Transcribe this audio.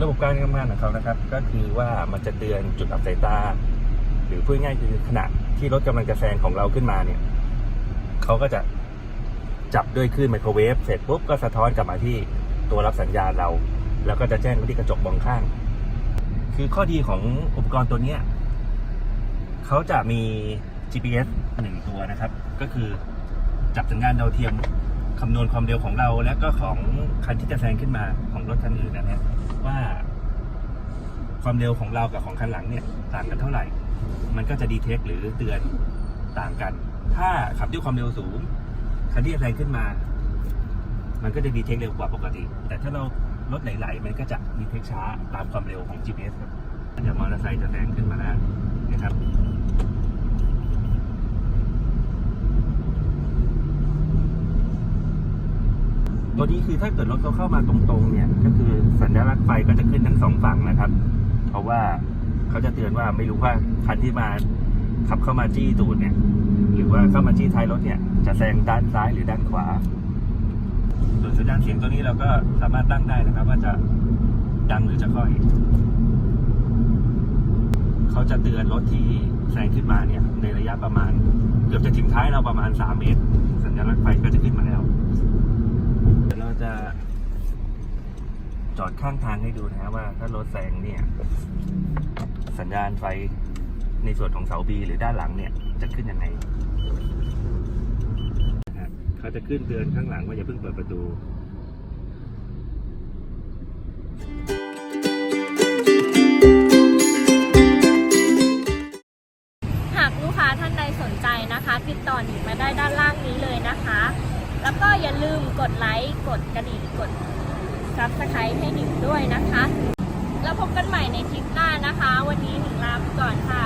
ระบบการทำงานของเขานะครับ ก็คือว่ามันจะเตือนจุดอับสายตา หรือพูดง่ายๆคือขณะที่รถกำลังจะแซงของเราขึ้นมาเนี่ยเขาก็จะจับด้วยคลื่นไมโครเวฟเสร็จปุ๊บก็สะท้อนกลับมาที่ตัวรับสัญญาณเรา แล้วก็จะแจ้งไปที่กระจกมองข้าง คือข้อดีของอุปกรณ์ตัวเนี้ยเขาจะมี GPS หนึ่งตัวนะครับ ก็คือจับสัญญาณดาวเทียมคำนวณความเร็วของเรา และก็ของคันที่จะแซงขึ้นมาของรถคันอื่นนะ ความเร็วของเรากับของคันหลังเนี่ยต่างกันเท่าไหร่ มันก็จะดีเทคหรือเตือนต่างกัน ถ้าขับด้วยความเร็วสูง คันที่แรงขึ้นมา มันก็จะดีเทคเร็วกว่าปกติ แต่ถ้าเรารถไหลๆมันก็จะดีเทคช้าตามความเร็วของ GPS ครับเดี๋ยวมอเตอร์ไซค์จะแซงขึ้นมาแล้วนะครับ นี้คือถ้าเกิดรถเขาเข้ามาตรงๆเนี่ย ก็คือสัญลักษณ์ไฟก็จะขึ้นทั้งสองฝั่งนะครับ เพราะว่าเขาจะเตือนว่าไม่รู้ว่าคันที่มาขับเข้ามาจี้ตูดเนี่ย หรือว่าเข้ามาจี้ท้ายรถเนี่ย จะแซงด้านซ้ายหรือด้านขวา ส่วนสัญญาณเสียงตัวนี้เราก็สามารถตั้งได้นะครับ ว่าจะดังหรือจะค่อย เขาจะเตือนรถที่แซงขึ้นมาเนี่ย ในระยะประมาณ เกือบจะถึงท้ายเราประมาณ 3 เมตร สัญลักษณ์ไฟก็จะขึ้นมาแล้ว จะจอดข้างทางให้ดูนะว่าถ้ารถแซงเนี่ย สัญญาณไฟในส่วนของเสาบีหรือด้านหลังเนี่ย จะขึ้นยังไงนะฮะเขาจะขึ้นเตือนข้างหลังว่าอย่าเพิ่งเปิดประตูหากลูกค้าท่านใดสนใจนะคะ ติดต่อหนิงมาได้ด้านล่างนี้เลยนะคะ แล้วก็อย่าลืมกดไลค์ กดกระดิ่ง กดซับสไครต์ให้หนิงด้วยนะคะ แล้วพบกันใหม่ในคลิปหน้านะคะ วันนี้หนิงลาไปก่อนค่ะ